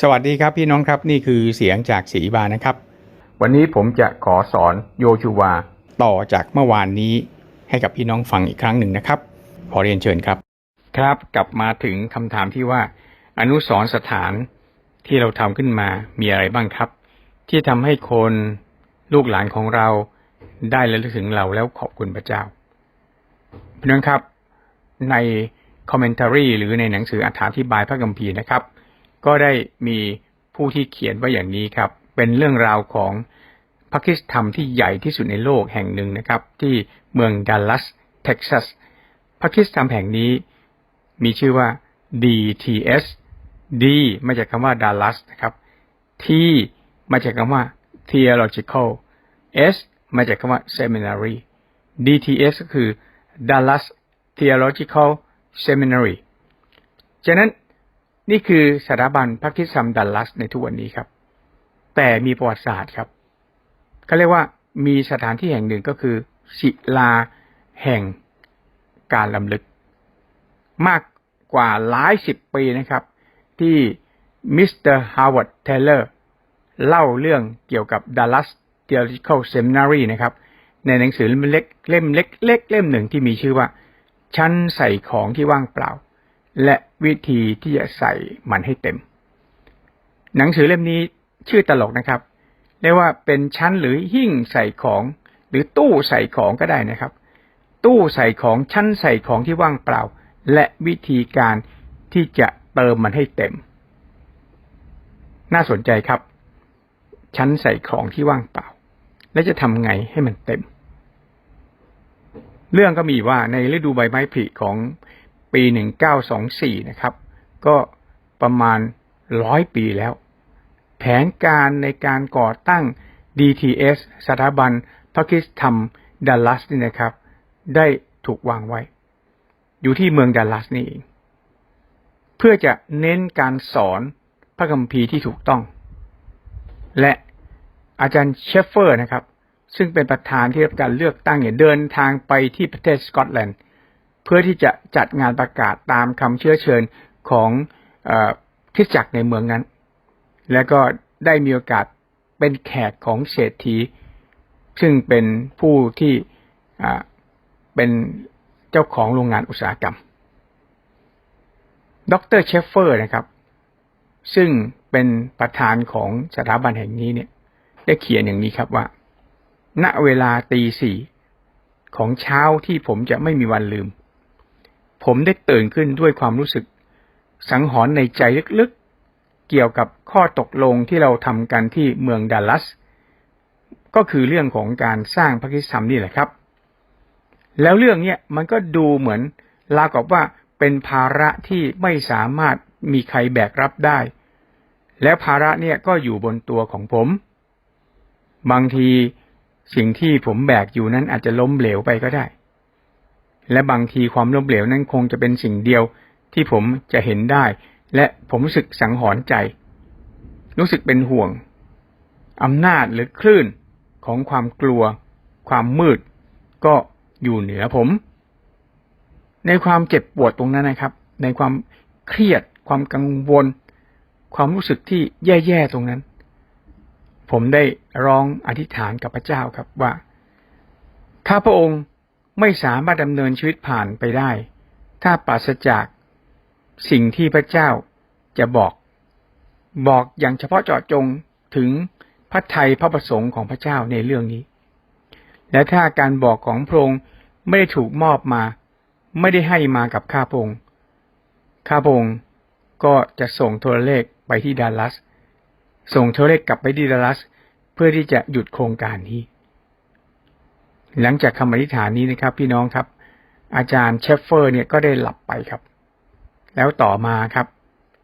สวัสดีครับพี่น้องครับนี่คือเสียงจากสีบานะครับ วันนี้ผมจะขอสอนโยชูวาต่อจากเมื่อวานนี้ให้กับพี่น้องฟังอีกครั้งหนึ่งนะครับ ขอเรียนเชิญครับ ครับกลับมาถึงคำถามที่ว่า อนุสรสถานที่เราทำขึ้นมามีอะไรบ้างครับ ที่ทำให้คนลูกหลานของเราได้ระลึกถึงเราแล้วขอบคุณพระเจ้าพี่น้องครับในคอมเมนต์รีหรือในหนังสืออธิบายพระคัมภีร์นะครับ ก็ได้มีผู้ที่เขียนไว้อย่างนี้ครับ เป็นเรื่องราวของพระคิสธรรมที่ใหญ่ที่สุดในโลกแห่งหนึ่งนะครับ ที่เมืองดัลลัสเท็กซัสพระคิสธรรมแห่งนี้มีชื่อว่า DTS D มาจากคำว่า Dallas นะครับ T มาจากคำว่า theological S มาจากคำว่า seminary DTS ก็คือ Dallas Theological Seminary ฉะนั้น นี่คือสถาบันพระคริสตธรรมดัลลัสในทุกวันนี้ครับ แต่มีประวัติศาสตร์ครับเขาเรียกว่ามีสถานที่แห่งหนึ่งก็คือศิลาแห่งการลำลึก มากกว่าหลายสิบปีนะครับ ที่มิสเตอร์ฮาวาร์ดเทเลอร์เล่าเรื่องเกี่ยวกับ Dallas Theological Seminary นะครับ ในหนังสือเล่มเล็กเล่มเล็กเล็กเล่มหนึ่งที่มีชื่อว่า ชั้นใส่ของที่ว่างเปล่า และวิธีที่จะใส่มันให้เต็ม หนังสือเล่มนี้ชื่อตลกนะครับเรียกว่าเป็นชั้นหรือหิ้งใส่ของ หรือตู้ใส่ของก็ได้นะครับ ตู้ใส่ของชั้นใส่ของที่ว่างเปล่า และวิธีการที่จะเติมมันให้เต็ม น่าสนใจครับ ชั้นใส่ของที่ว่างเปล่า และจะทำไงให้มันเต็ม เรื่องก็มีว่าในฤดูใบไม้ผลิของ ปี 1924 นะครับ ก็ประมาณร้อยปีแล้ว แผนการในการก่อตั้ง DTS สถาบันพระคิสธรรมดัลลัสนี่นะครับ ได้ถูกวางไว้ อยู่ที่เมืองดัลลัสนี่เองเพื่อจะเน้นการสอนพระคัมภีร์ที่ถูกต้อง และอาจารย์เชฟเฟอร์นะครับ ซึ่งเป็นประธานที่รับการเลือกตั้งเนี่ยเดินทางไปที่ประเทศสกอตแลนด์ พื่อที่จะจัดงานประกาศตามคำเชื้อเชิญของอคริสจักรในเมืองนั้น และก็ได้มีโอกาสเป็นแขกของเศรษฐี ซึ่งเป็นผู้ที่เป็นเจ้าของโรงงานอุตสาหกรรม ดรเชฟเฟอร์นะครับ ซึ่งเป็นประธานของสถาบันแห่งนี้เนี่ย ได้เขียนอย่างนี้ครับว่า ณเวลาตีสี่ของเช้าที่ผมจะไม่มีวันลืม ผมได้ตื่นขึ้นด้วยความรู้สึก สังหรณ์ในใจลึกๆ เกี่ยวกับข้อตกลงที่เราทำกันที่เมืองดัลลัส ก็คือเรื่องของการสร้างพระคิสธรรมนี่แหละครับ แล้วเรื่องเนี้ยมันก็ดูเหมือนรากับว่าเป็นภาระที่ไม่สามารถมีใครแบกรับได้ แล้วภาระเนี่ยก็อยู่บนตัวของผม บางทีสิ่งที่ผมแบกอยู่นั้นอาจจะล้มเหลวไปก็ได้ และบางทีความล้มเหลวนั้นคงจะเป็นสิ่งเดียวที่ผมจะเห็นได้ และผมรู้สึกสังหรณ์ใจ รู้สึกเป็นห่วงอำนาจหรือคลื่นของความกลัว ความมืด ก็อยู่เหนือผม ในความเจ็บปวดตรงนั้นนะครับ ในความเครียด ความกังวล ความรู้สึกที่แย่ๆตรงนั้น ผมได้ร้องอธิษฐานกับพระเจ้าครับว่า ข้าพระองค์ ไม่สามารถดำเนินชีวิตผ่านไปได้ ถ้าปราศจากสิ่งที่พระเจ้าจะบอก บอกอย่างเฉพาะเจาะจงถึงพระไทยพระประสงค์ของพระเจ้าในเรื่องนี้ และถ้าการบอกของพระองค์ไม่ได้ถูกมอบมา ไม่ได้ให้มากับข้าพงค์ข้าพงค์ก็จะส่งโทรเลขไปที่ดัลลัส ส่งโทรเลขกลับไปที่ดัลลัส เพื่อที่จะหยุดโครงการนี้ หลังจากคำอธิษฐานนี้นะครับ พี่น้องครับ อาจารย์เชฟเฟอร์เนี่ยก็ได้หลับไปครับ แล้วต่อมาครับ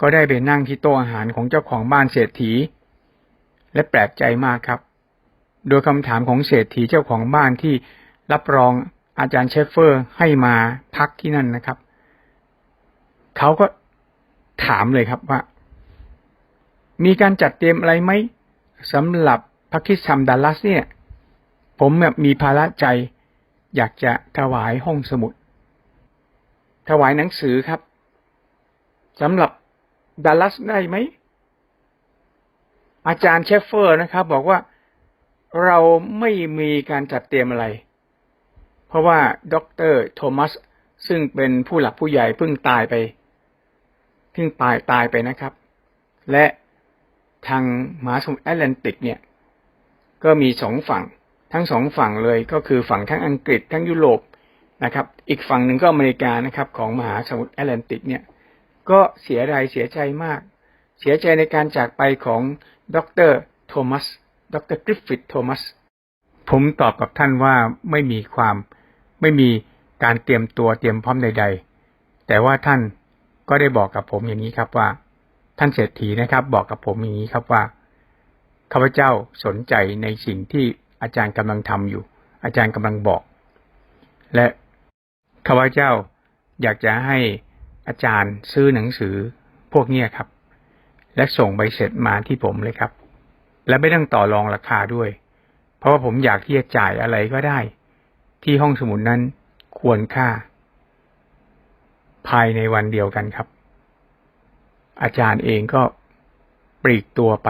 ก็ได้ไปนั่งที่โต๊ะอาหารของเจ้าของบ้านเศรษฐี และแปลกใจมากครับ โดยคำถามของเศรษฐีเจ้าของบ้านที่รับรองอาจารย์เชฟเฟอร์ให้มาพักที่นั่นนะครับ เขาก็ถามเลยครับว่า มีการจัดเตรียมอะไรไหมสำหรับพระคริสตธรรมดัลลัสเนี่ย ผมแบบมีภาระใจ อยากจะถวายห้องสมุด ถวายหนังสือครับสำหรับดัลลัสได้ไหม อาจารย์เชฟเฟอร์นะครับ บอกว่าเราไม่มีการจัดเตรียมอะไร เพราะว่าด็อกเตอร์โทมัสซึ่งเป็นผู้หลักผู้ใหญ่เพิ่งตายไปเพิ่งตายตายไปนะครับ และทางมหาสมุทรแอตแลนติกเนี่ย ก็มีสองฝั่ง ทั้งสองฝั่งเลยก็คือฝั่งทั้งอังกฤษทั้งยุโรปนะครับ อีกฝั่งหนึ่งก็อเมริกานะครับของมหาสมุทรแอตแลนติกเนี่ยก็เสียดายเสียใจมาก เสียใจในการจากไปของดรโทมัสดรกริฟฟิธโทมัสผมตอบกับท่านว่าไม่มีความไม่มีการเตรียมตัวเตรียมพร้อมใด ๆ แต่ว่าท่านก็ได้บอกกับผมอย่างนี้ครับว่า ท่านเศรษฐีนะครับ บอกกับผมอย่างนี้ครับว่าข้าพเจ้าสนใจในสิ่งที่ อาจารย์กำลังทำอยู่ อาจารย์กำลังบอก และข้าพเจ้าอยากจะให้อาจารย์ซื้อหนังสือพวกเนี้ยครับ และส่งใบเสร็จมาที่ผมเลยครับ และไม่ต้องต่อรองราคาด้วย เพราะว่าผมอยากที่จะจ่ายอะไรก็ได้ ที่ห้องสมุดนั้นควรค่า ภายในวันเดียวกันครับ อาจารย์เองก็ปลีกตัวไป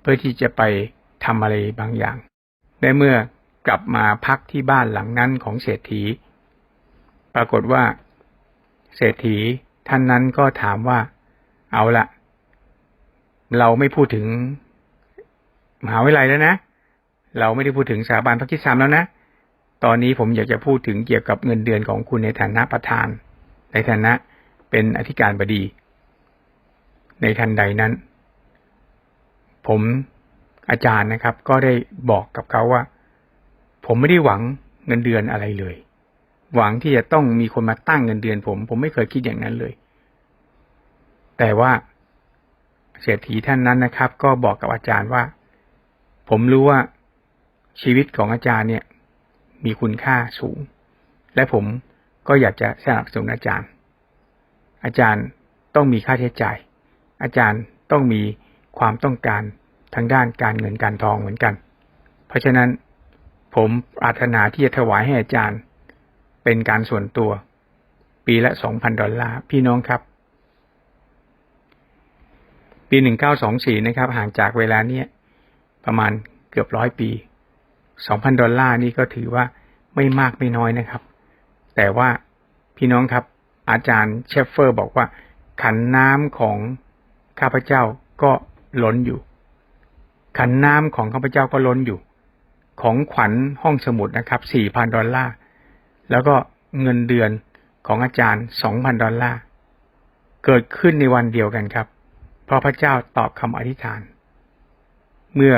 เพื่อที่จะไปทำอะไรบางอย่าง และเมื่อกลับมาพักที่บ้านหลังนั้นของเศรษฐี ปรากฏว่า เศรษฐีท่านนั้นก็ถามว่า เอาละเราไม่พูดถึงมหาวิทยาลัยแล้วนะ เราไม่ได้พูดถึงสถาบันพระคิดสามแล้วนะ ตอนนี้ผมอยากจะพูดถึงเกี่ยวกับเงินเดือนของคุณในฐานะประธาน ในฐานะเป็นอธิการบดี ในทันใดนั้น ผม อาจารย์นะครับ ก็ได้บอกกับเขาว่า ผมไม่ได้หวังเงินเดือนอะไรเลย หวังที่จะต้องมีคนมาตั้งเงินเดือน ผม ผมไม่เคยคิดอย่างนั้นเลย แต่ว่าเศรษฐีท่านนั้นนะครับ ก็บอกกับอาจารย์ว่า ผมรู้ว่าชีวิตของอาจารย์เนี่ย มีคุณค่าสูง และผมก็อยากจะสนับสนุนอาจารย์ อาจารย์ต้องมีค่าใช้จ่าย อาจารย์ต้องมีความต้องการ ทางด้านการเงินการทองเหมือนกัน เพราะฉะนั้นผมปรารถนาที่จะถวายให้อาจารย์ เป็นการส่วนตัว ปีละสองพันดอลลาร์พี่น้องครับ ปีหนึ่งเก้าสองสี่นะครับ ห่างจากเวลาเนี้ยประมาณเกือบร้อยปีสองพันดอลลาร์นี่ก็ถือว่าไม่มากไม่น้อยนะครับ แต่ว่าพี่น้องครับ อาจารย์เชฟเฟอร์บอกว่าขันน้ำของข้าพเจ้าก็ล้นอยู่ ขันน้ำของข้าพเจ้าก็ล้นอยู่ ของขวัญห้องสมุดนะครับสี่พันดอลลาร์แล้วก็เงินเดือนของอาจารย์สองพันดอลลาร์เกิดขึ้นในวันเดียวกันครับ เพราะพระเจ้าตอบคำอธิษฐาน เมื่อ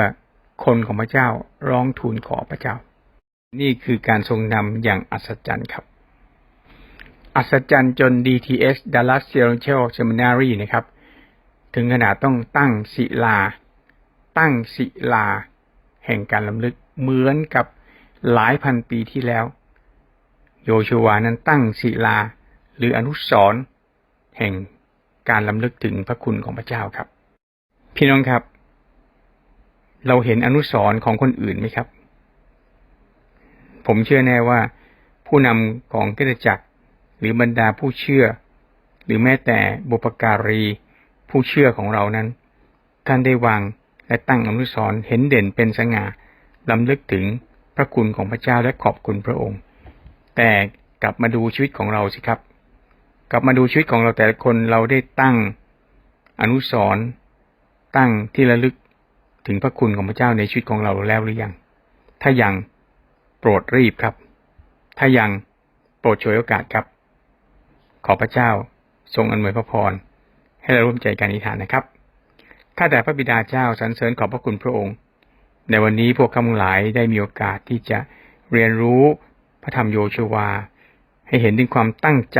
คนของพระเจ้าร้องทูลขอพระเจ้า นี่คือการทรงนำอย่างอัศจรรย์ครับ อัศจรรย์จน DTS Dallas Theological Seminary นะครับ ถึงขนาดต้องตั้งศิลา ตั้งศิลา แห่งการลำลึกเหมือนกับหลายพันปีที่แล้ว โยชูวานั้นตั้งศิลา หรืออนุสรณ์แห่งการลำลึกถึงพระคุณของพระเจ้าครับ พี่น้องครับ เราเห็นอนุสรณ์ของคนอื่นไหมครับ ผมเชื่อแน่ว่า ผู้นำของกิจจักร หรือบรรดาผู้เชื่อ หรือแม้แต่บุปการี ผู้เชื่อของเรานั้นท่านได้วาง และตั้งอนุสร์เห็นเด่นเป็นสง่าลำลึกถึงพระคุณของพระเจ้าและขอบคุณพระองค์ แต่กลับมาดูชีวิตของเราสิครับ กลับมาดูชีวิตของเราแต่ละคนเราได้ตั้งอนุสร์ตั้งที่ระลึกถึงพระคุณของพระเจ้าในชีวิตของเราแล้วหรือยัง ถ้ายังโปรดรีบครับ ถ้ายังโปรดช่วยโอกาสครับ ขอพระเจ้าทรงอำนวยพระพร ให้เราร่วมใจกันอธิษฐานนะครับ ข้าแต่พระบิดาเจ้าสรรเสริญขอบพระคุณพระองค์ ในวันนี้พวกข้าพหลายได้มีโอกาสที่จะเรียนรู้พระธรรมโยชูวา ให้เห็นถึงความตั้งใจ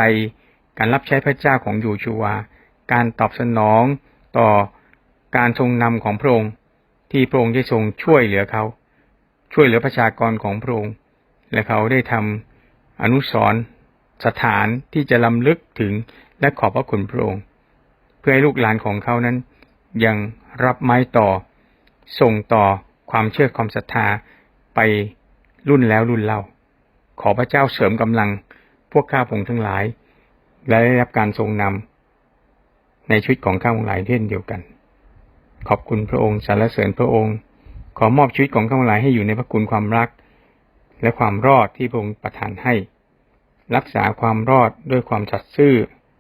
การรับใช้พระเจ้าของโยชูวา การตอบสนองต่อการทรงนำของพระองค์ ที่พระองค์ได้ทรงช่วยเหลือเขา ช่วยเหลือประชากรของพระองค์ และเขาได้ทำอนุสรสถานที่จะลำลึกถึงและขอบพระคุณพระองค์ เพื่อให้ลูกหลานของเขานั้น ยังรับไม้ต่อ ส่งต่อความเชื่อความศรัทธาไปรุ่นแล้วรุ่นเล่า ขอพระเจ้าเสริมกำลังพวกข้าพงทั้งหลาย และได้รับการทรงนำในชีวิตของข้าพงหลายเช่นเดียวกัน ขอบคุณพระองค์สรรเสริญพระองค์ ขอมอบชีวิตของข้าพเจ้ายให้อยู่ในพระคุณความรัก และความรอดที่พระองค์ประทานให้ รักษาความรอดด้วยความสัตย์ซื่อ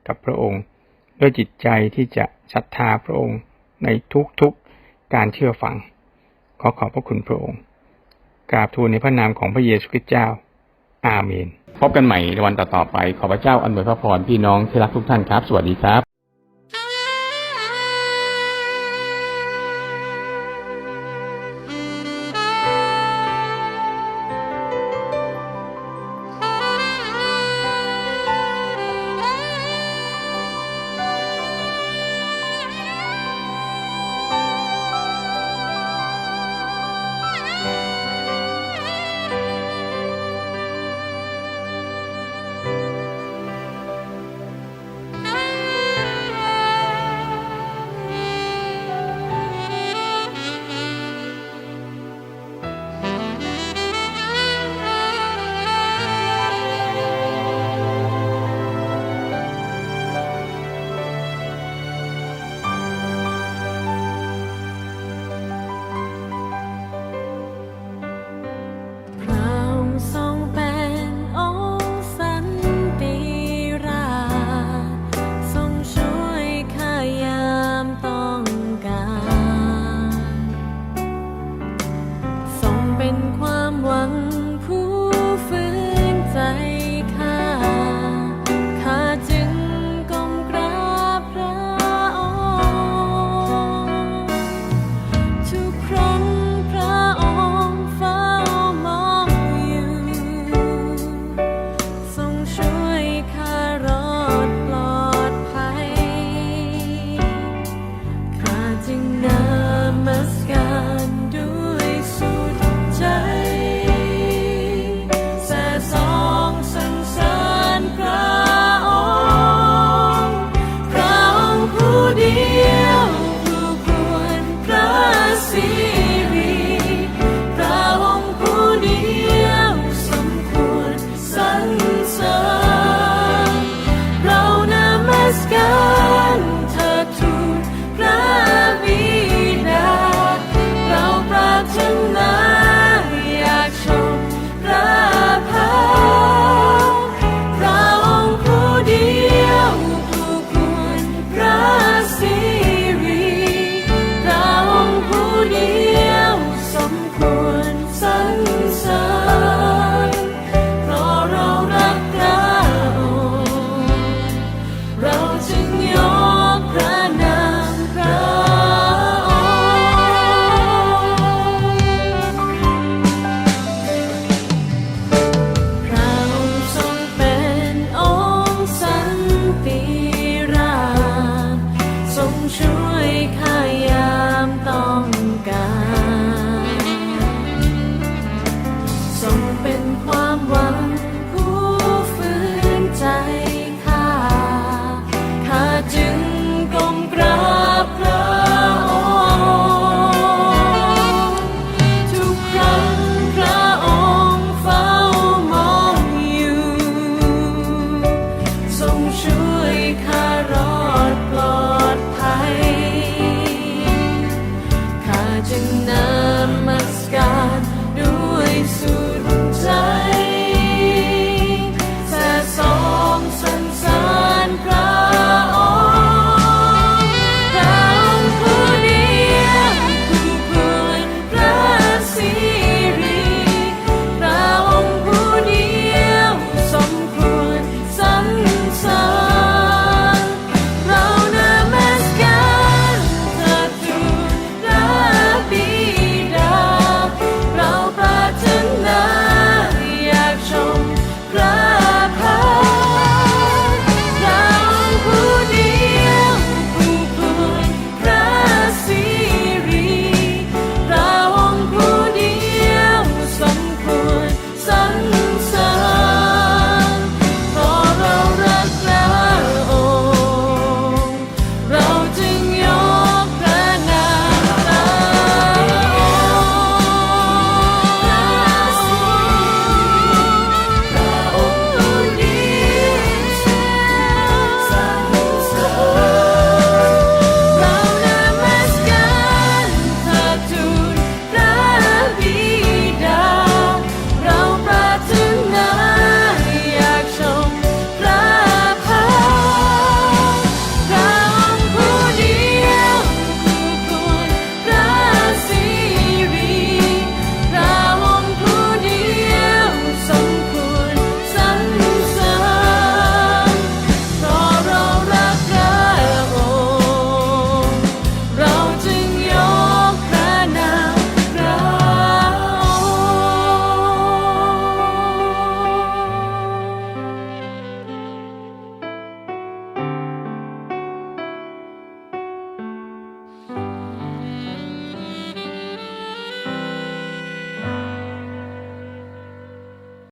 กับพระองค์ ด้วยจิตใจที่จะศรัทธาพระองค์ ในทุกๆการเชื่อฟัง ขอขอบพระคุณพระองค์ กราบทูลในพระนามของพระเยซูคริสต์เจ้า อาเมน พบกันใหม่ในวันต่อๆไป ขอพระเจ้าอันวยพระพรพี่น้องที่รักทุกท่านครับ สวัสดีครับ